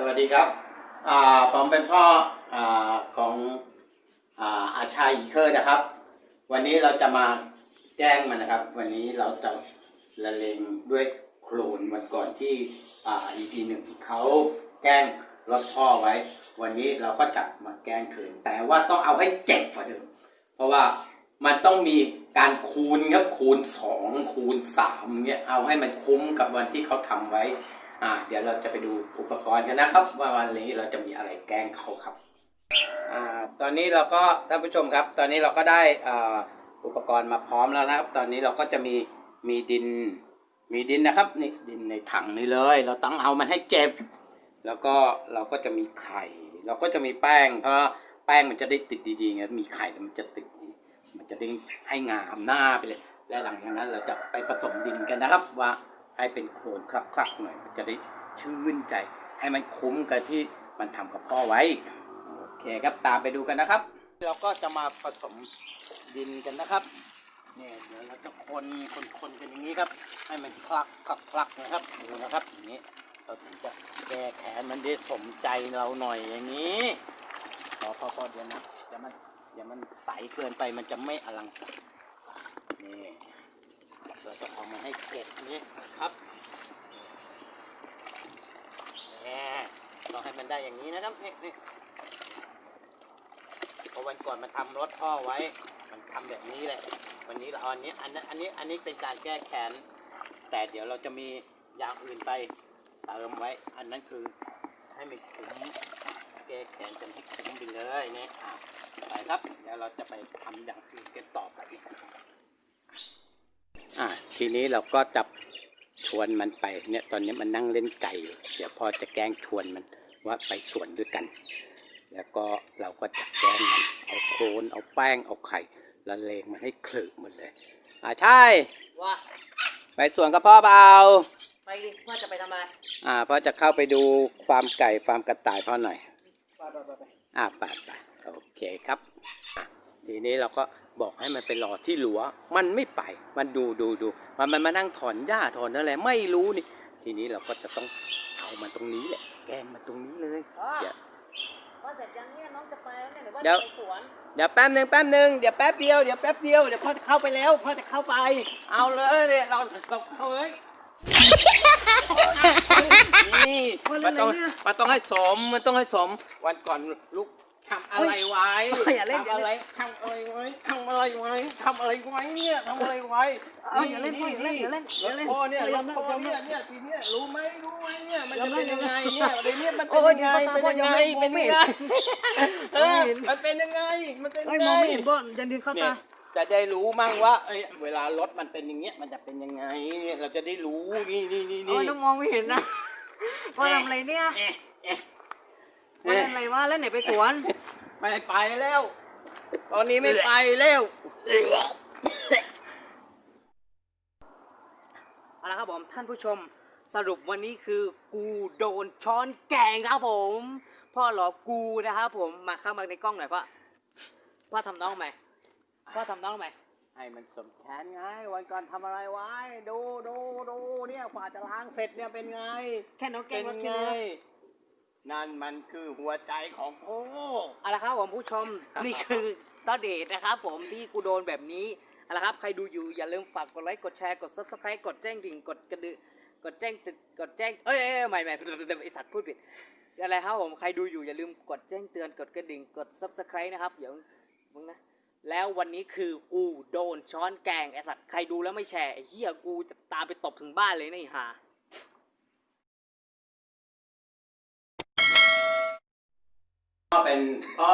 สวัสดีครับผมเป็นพ่ออของอาอาชาอีเคอร์นะครับ วันนี้เราจะมาแกล้งมันนะครับ วันนี้เราจะละเลงด้วยโคลนวันก่อนที่อ่า EP หนึ่งเขาแกล้งรถพ่อไว้ วันนี้เราก็จะมาแกล้งคืนแต่ว่าต้องเอาให้เจ็บกว่าเดิมเพราะว่ามันต้องมีการคูณครับคูณสองคูณสามเนี่ยเอาให้มันคุ้มกับวันที่เขาทำไว้ อ่า เดี๋ยวเราจะไปดูอุปกรณ์กันนะครับ ว่าวันนี้เราจะมีอะไรแกล้งเขาครับ อ่า ตอนนี้เราก็ท่านผู้ชมครับ ตอนนี้เราก็ได้อ่าอุปกรณ์มาพร้อมแล้วนะครับ ตอนนี้เราก็จะมีมีดิน มีดินนะครับนี่ดินในถังนี้เลย เราต้องเอามันให้เจ็บ แล้วก็เราก็จะมีไข่ เราก็จะมีแป้ง เพราะแป้งมันจะได้ติดดีๆไงมีไข่แล้วมันจะติดดีมันจะได้ให้งามหน้าไปเลย และหลังจากนั้นเราจะไปผสมดินกันนะครับว่า ให้เป็นโคลนคลักๆหน่อยมันจะได้ชื่นใจ ให้มันคุ้มกับที่มันทำกับพ่อไว้ โอเคครับตามไปดูกันนะครับ เราก็จะมาผสมดินกันนะครับเนี่ยเดี๋ยวเราจะคนคนคนกันอย่างนี้ครับ ให้มันคลักคลักคลักนะครับดูนะครับอย่างนี้เราถึงจะแก้แขนมันได้สมใจเราหน่อยอย่างนี้พอพอพอเดี๋ยวนะเดี๋ยวมันเดี๋ยวมันใสเกินไปมันจะไม่อลังการ เราจะเอามาให้เก็บนี้ครับนี่ต้องให้มันได้อย่างนี้นะครับนี่นี่พราะวันก่อนมันทำรถพ่อไว้ มันทำแบบนี้แหละวันนี้เราเอาอันนี้อันนั้นอันนี้อันนี้เป็นการแก้แค้นแต่เดี๋ยวเราจะมีอย่างอื่นไปเติมไว้ อันนั้นคือให้มันคุ้มแก้แค้นจนให้คุ้มไปเลยเนี่ยไปครับเดี๋ยวเราจะไปทำอย่างอื่นกันต่อไป อะทีนี้เราก็จับชวนมันไปเนี่ยตอนนี้มันนั่งเล่นไก่อยู่เดี๋ยวพ่อจะแกล้งชวนมันว่าไปสวนด้วยกัน แล้วก็เราก็จะแกล้งมันเอาโคลนเอาแป้งเอาไข่ละเลงมันให้คลึกหมดเลย อ่าใช่ว่าไปสวนกับพ่อเปล่าไปดิว่าจะไปทำอะไรอ่าพ่อจะเข้าไปดูฟาร์มไก่ฟาร์มกระต่ายพ่อหน่อยไปไปไปไปอ่าไปไปโอเคครับอะทีนี้เราก็ บอกให้มันไปรอที่หลัว มันไม่ไป มันดูดูดู มันมันมานั่งถอนหญ้าถอนอะไรไม่รู้นี่ ทีนี้เราก็จะต้องเอามันตรงนี้แหละ แกล้งมันตรงนี้เลยพ่อเดี๋ยวว่าเสร็จยังเนี่ยน้องจะไปแล้วเนี่ยหรือว่าเดี๋ยวจะไปสวน เดี๋ยวแป๊บหนึ่งแป๊บหนึ่งเดี๋ยวแป๊บเดียวเดี๋ยวแป๊บเดียวเดี๋ยวพ่อจะเข้าไปแล้วพ่อจะเข้าไป เอาเลยเนี่ยเราเราเข้าเลยนี่มันต้องมันต้องให้สมมันต้องให้สมวันก่อนลูก ทำอะไรไว้ทำอะไรทำอะไรไว้ทำอะไรไว้ทำอะไรไว้เนี่ยทำอะไรไว้เอาอย่าเล่นพ่ออย่าเล่นอย่าเล่นอย่าเล่นพ่อเนี่ยอย่าเล่นพ่อเนี่ยเนี่ยทีเนี้ยรู้ไหมรู้ไหมเนี่ยมันจะเป็นยังไงอย่าเนี่ยเล่นเดี๋ยวนี้มันโอ้เป็นยยังไงเดี๋เป็นยวยังไงพ่อเป็นยังไงมเอองอไม่เห็นมันเป็นยังไงมันเป็นเฮ้ยยังมไงองไม่เห็นพ่อยันดินเข้าเนี่ยตาจะได้รู้มั่งว่าเอ้ยเวลารถมันเป็นอย่างเงี้ยมันจะเป็นยังไงเนี่ยเราจะได้รู้นี่นี่นี่โอ้นี่ยต้องมองไม่เห็นนะพ่อทำอะไรเนี่ย เอ๊ะ เอ๊ะพ่อเล่นอะไรวะเล่นไหนไปสวน ไม่ไปแล้ว ตอนนี้ไม่ไปแล้วเอาละครับผมท่านผู้ชมสรุปวันนี้คือกูโดนช้อนแกงครับผม พ่อหลอกกูนะครับผมมาเข้ามาในกล้องหน่อยพ่อพ่อทำน้องไหมพ่อทำน้องไหมให้มันสมแขนไง วันก่อนทำอะไรไว้ ดูดูดูเนี่ยกว่าจะล้างเสร็จเนี่ยเป็นไง แค่น้องแกเป็งนรถไงเคือ นั่นมันคือหัวใจของโอ้เอาละครับผมผู้ชม นี่คือตาเดทนะครับผมที่กูโดนแบบนี้เอาละครับ ใครดูอยู่อย่าลืมฝากกดไลค์กดแชร์กด subscribe กดแจ้งดิ่งกดกระดึกดแจ้งติดกดแจ้งเอ้ยเอ้ยเอ้ยใหม่ใหม่ไอสัตว์พูดผิดอะไรครับผมใครดูอยู่อย่าลืมกดแจ้งเตือนกดกระดิ่งกด subscribe นะครับเดี๋ยวมึงนะแล้ววันนี้คือกูโดนช้อนแกงไอสัตว์ใครดูแล้วไม่แชร์ไอ้เหี้ยกูจะตามไปตบถึงบ้านเลยนะไอ้ห่า พ่อ เป็นอ๋อ